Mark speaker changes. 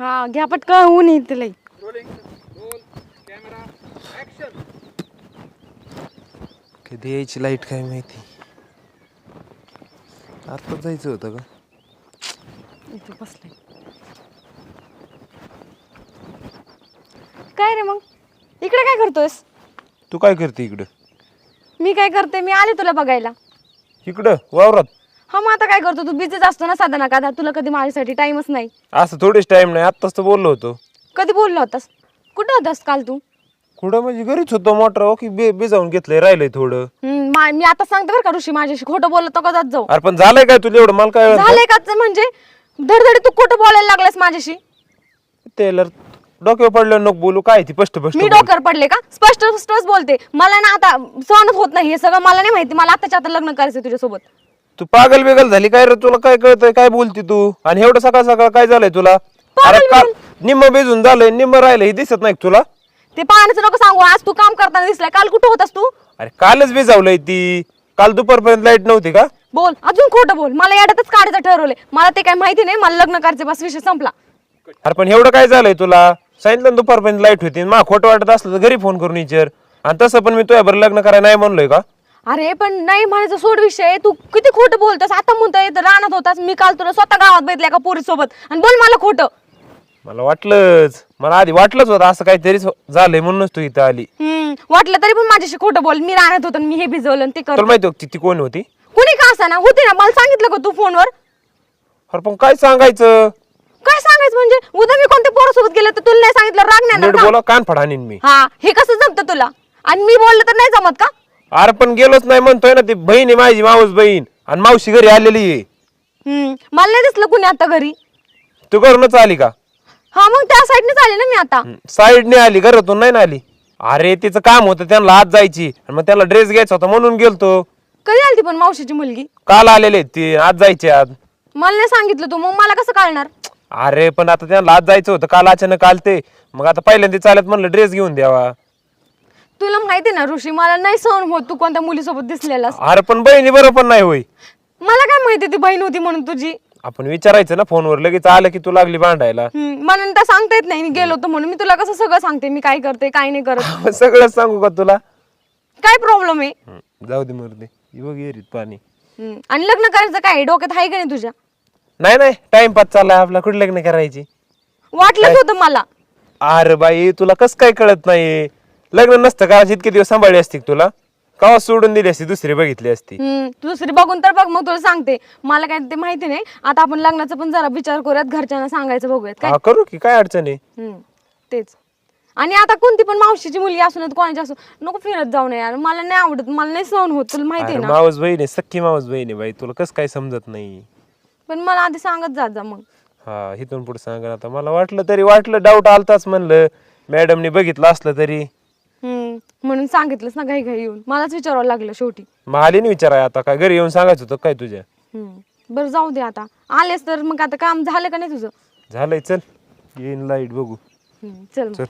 Speaker 1: हा घ्या पटकन ऊन येते लई.
Speaker 2: कधी यायची लाइट काय माहिती? आता जायचं होतं का?
Speaker 1: इथे बसले. काय रे मग? इकडे काय करतोयस?
Speaker 2: तू काय करते इकडं?
Speaker 1: मी काय करते? मी आले तुला बघायला.
Speaker 2: इकडं वावरात.
Speaker 1: हा मग आता काय करतो? तू बिझीच असतो ना साधा ना का? तुला कधी माझ्यासाठी टाइमच नाही.
Speaker 2: असं थोडेच टाइम नाही. आत्ताच तर बोललो होतो.
Speaker 1: कधी बोलला होतास? कुठं होतास काल तू?
Speaker 2: कुठं? म्हणजे घरीच होतो मोटर की बे बेजावून घेतलंय राहिलंय थोडं.
Speaker 1: हम्म, मा- मी आता सांगते बरं का ऋषी माझ्याशी. खोटं बोलत का जात जाऊ.
Speaker 2: अरे पण झालंय काय तुला एवढं? मला काय
Speaker 1: झालंय का म्हणजे? धडधडी तू खोटं बोलायला लागलास माझ्याशी?
Speaker 2: टेलर डोक्यावर पडलं नको बोलू. काय ती स्पष्ट स्पष्ट
Speaker 1: मी
Speaker 2: बोल.
Speaker 1: डोक्यावर पडले का? स्पष्ट स्पष्ट बोलते. मला ना आता सहनच होत नाही. हे सगळं मला नाही माहिती. मला आताच्या आता लग्न करायचं तुझ्यासोबत.
Speaker 2: तू पागल बिगल झाली काय रे? तुला काय कळतंय? काय बोलती तू? आणि एवढं सकाळ सकाळ काय झालंय तुला? अरे काल निम्म बेजून झालंय निम्म राहिलं हे दिसत नाही का तुला?
Speaker 1: ते पाण्याचं नको सांगू. आज तू काम करताना दिसलाय. काल कुठं होतास तू?
Speaker 2: अरे कालच बेजावलंय ती. काल दुपारपर्यंत लाइट नव्हती का?
Speaker 1: बोल. अजून खोटं बोल. मला याड्यातच काढायचं ठरवलंय. मला ते काय माहिती नाही. मला लग्न करायचं बस विषय संपला.
Speaker 2: अरे पण एवढं काय झालंय तुला? सांगितलं ना दुपारपर्यंत लाइट होती. मा खोटं वाटत असलं तर घरी फोन करून विचार. आणि तसं पण मी तुझ्या बरं लग्न करायला नाही म्हणलोय का?
Speaker 1: अरे पण नाही म्हणायचं सोड विषय. तू किती खोटं बोलतोस? आता म्हणतोय तर राहणार होतास. मी काल तुला स्वतः गावात बघितल्या का पोरी सोबत आणि बोल मला खोटं.
Speaker 2: मला वाटलंच. मला आधी वाटलंच होतं असं काहीतरी झालंय म्हणूनच तू इथं आली.
Speaker 1: हम्म वाटलं तरी पण माझ्याशी खोटं बोल. मी राहण्यात होतो आणि मी हे भिजवलं आणि ते कर
Speaker 2: तुला माहिती होती ती कोण होती?
Speaker 1: कुणी का असा ना होते ना? मला सांगितलं का तू फोनवर?
Speaker 2: अरे पण काय सांगायचं?
Speaker 1: काय सांगायचं म्हणजे? उद्या मी कोणत्या पोरासोबत गेले तर तुला नाही सांगितलं? राग नाही
Speaker 2: नीट
Speaker 1: येणार का?
Speaker 2: बोला कान फडानीन मी.
Speaker 1: हा हे कसं जमतं तुला? आणि मी बोललं तर नाही जमत का?
Speaker 2: अरे पण गेलोच नाही म्हणतोय ना ती बहीण आहे माझी मावस बहीण. आणि मावशी घरी आलेली आहे.
Speaker 1: हम्म मला नाही दिसलं कुणी आता घरी.
Speaker 2: तू घरूनच आली का?
Speaker 1: हा मग त्या साईडनेच आले ना मी आता.
Speaker 2: साईडने आली घरातून नाही ना आली? अरे तिचं काम होतं त्यांना आत जायची. आणि मग त्याला ड्रेस घ्यायचा होता म्हणून गेलतो.
Speaker 1: कधी आली ती पण मावशीची मुलगी?
Speaker 2: काल आलेले आहेत ती आज जायचे आज.
Speaker 1: मला नाही सांगितलं तू मग मला कसं कळणार?
Speaker 2: अरे पण आता त्यांना आज जायचं होतं काल अचानक आलते. मग आता पहिल्यांदा चालत म्हणलं ड्रेस घेऊन द्यावा.
Speaker 1: तुला माहिती ना ऋषी मला नाही सहन होत तू कोणत्या मुलीसोबत दिसलेला
Speaker 2: अरे पण बहिणी बरं पण नाही होय.
Speaker 1: मला काय माहिती ती बहीण होती म्हणून तुझी?
Speaker 2: आपण विचारायचं ना फोनवर लगेच आलं की तू लागली भांडायला.
Speaker 1: हम्म, मला तर सांगता येत नाही मी गेलो होतो म्हणून. मी तुला कसं सगळं सांगते मी काय करते काय नाही करत.
Speaker 2: सगळं सांगू का तुला?
Speaker 1: काय प्रॉब्लेम आहे?
Speaker 2: जाऊ दे मरदे बघ येरीत पाणी.
Speaker 1: हम्म, आणि लग्न करायचं काय? आहे? डोक्यात आहे का नाही तुझ्या?
Speaker 2: नाही नाही टाइमपास चाललाय आपला. कुठे लग्न करायची?
Speaker 1: वाटलंच होतं मला.
Speaker 2: अरे बाई तुला कस काय कळत नाही लग्न नसतं का इतके दिवस सांभाळली असती का तुला? कवा सोडून दिली असती दुसरी बघितली असती?
Speaker 1: हम्म, तू दुसरी बघून तर बघ मग तुला सांगते. मला काय ते माहिती नाही. आता आपण लग्नाचा पण जरा विचार करूयात घरच्यांना सांगायचं बघूयात काय.
Speaker 2: हा करू की काय अडचण आहे?
Speaker 1: हम्म, तेच. आणि आता कोणती पण मावशीची मुलगी असू कोणाची असू नको फिरत जाऊ नये यार. मला नाही आवडत मला नाही सहन होत तुला माहिती
Speaker 2: अरे
Speaker 1: आहे ना.
Speaker 2: मावस बहीण आहे सख्खी मावस बहीण आहे बाई तुला कस काय समजत नाही?
Speaker 1: पण मला आधी सांगत जात जा मग.
Speaker 2: हा इथून पुढे सांगा आता. मला वाटलं तरी वाटलं डाऊट आलताच म्हणलं. मॅडमने बघितलं असलं तरी.
Speaker 1: हम्म, म्हणून सांगितलंच ना घाई घाई येऊन. मलाच विचारावं लागलं शेवटी.
Speaker 2: मग आली विचाराय आता. काय घरी येऊन सांगायचं होतं? काय तुझ्या?
Speaker 1: हम्म, बरं जाऊ दे आता. आलेस तर मग आता काम झालं का नाही तुझं?
Speaker 2: झालंय चल. येईन लाइट बघू.
Speaker 1: हम्म, चल मग.
Speaker 2: चल.